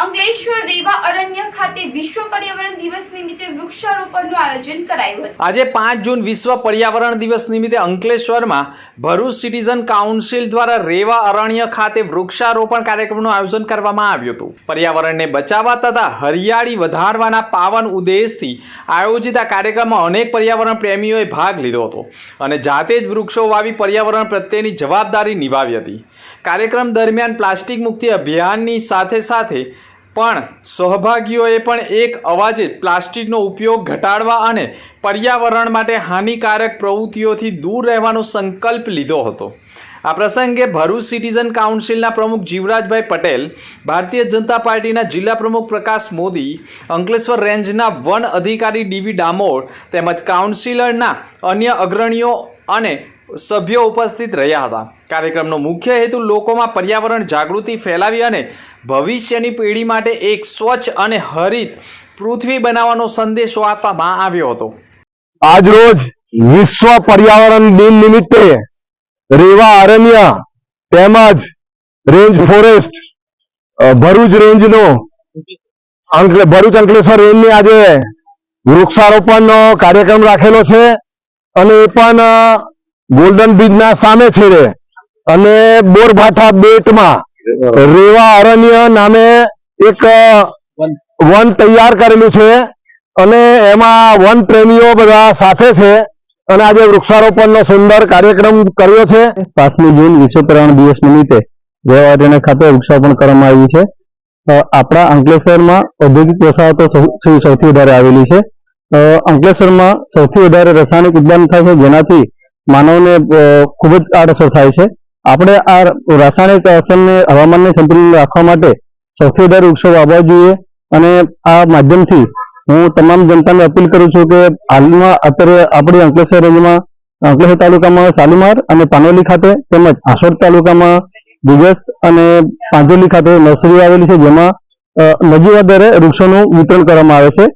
અંકલેશ્વર રેવા અરણ્ય ખાતે વિશ્વ પર્યાવરણ દિવસ નિમિત્તે વૃક્ષારોપણનું આયોજન કરાયું હતું. આજે પાંચ જૂન વિશ્વ પર્યાવરણ દિવસ નિમિત્તે અંકલેશ્વરમાં ભરૂચ સિટીઝન કાઉન્સિલ દ્વારા રેવા અરણ્ય ખાતે વૃક્ષારોપણ કાર્યક્રમનું આયોજન કરવામાં આવ્યું હતું. પર્યાવરણને બચાવવા તથા હરિયાળી વધારવાના પાવન ઉદ્દેશથી આયોજિત આ કાર્યક્રમમાં અનેક પર્યાવરણ પ્રેમીઓએ ભાગ લીધો હતો અને જાતે જ વૃક્ષો વાવી પર્યાવરણ પ્રત્યેની જવાબદારી નિભાવી હતી. કાર્યક્રમ દરમિયાન પ્લાસ્ટિક મુક્તિ અભિયાનની સાથે સાથે પણ સહભાગીઓએ પણ એક અવાજે પ્લાસ્ટિકનો ઉપયોગ ઘટાડવા અને પર્યાવરણ માટે હાનિકારક પ્રવૃત્તિઓથી દૂર રહેવાનો સંકલ્પ લીધો હતો. આ પ્રસંગે ભરૂચ સિટીઝન કાઉન્સિલના પ્રમુખ જીવરાજભાઈ પટેલ, ભારતીય જનતા પાર્ટીના જિલ્લા પ્રમુખ પ્રકાશ મોદી, અંકલેશ્વર રેન્જના વન અધિકારી ડીવી ડામોર તેમજ કાઉન્સિલરના અન્ય અગ્રણીઓ અને સભ્યો ઉપસ્થિત રહ્યા હતા. કાર્યક્રમનો મુખ્ય હેતુ લોકોમાં પર્યાવરણ જાગૃતિ ફેલાવી અને ભવિષ્યની પેઢી માટે એક સ્વચ્છ અને હરિત પૃથ્વી બનાવવાનો સંદેશો આપવામાં આવ્યો હતો. આજરોજ વિશ્વ પર્યાવરણ દિન નિમિત્તે રેવા અરણ્ય તેમજ રેન્જ ફોરેસ્ટ ભરૂચ રેન્જનો ભરૂચ અંકલેશ્વર રેન્જની આજે વૃક્ષારોપણનો કાર્યક્રમ રાખેલો છે અને એ પણ ગોલ્ડન બ્રિજના સામે છેડે અને બોરભાઠા બેટમાં રેવા અરણ્ય નામે એક વન તૈયાર કરેલું છે. અને એમાં વન પ્રેમીઓ બધા સાથે છે. અને આજે વૃક્ષારોપણનો સુંદર કાર્યક્રમ કર્યો છે. પાંચમી જૂન વિશ્વ પર્યાવરણ દિવસ નિમિત્તે રેવાડીને ખાતે વૃક્ષારોપણ કરવામાં આવ્યું છે. આપણા અંકલેશ્વરમાં ઔદ્યોગિક વસાહતો સૌથી વધારે આવેલી છે. અંકલેશ્વરમાં સૌથી વધારે રાસાયણિક ઉદ્યાન થાય છે. જેનાથી માનવને ખૂબ જ આડઅસર થાય છે. આપણે આ રાસાયણિક અસરને હવામાનને સંતુલન રાખવા માટે સૌથી વૃક્ષો વાવવા જોઈએ. અને આ માધ્યમથી હું તમામ જનતાને અપીલ કરું છું કે હાલમાં અત્યારે આપણી અંકલેશ્વર રેન્જમાં, અંકલેશ્વર તાલુકામાં શાલીમાર અને પાનોલી ખાતે તેમજ આસોડ તાલુકામાં દિગસ અને પાંજોલી ખાતે નર્સરી આવેલી છે, જેમાં નજીવા દરે વૃક્ષોનું વિતરણ કરવામાં આવે છે.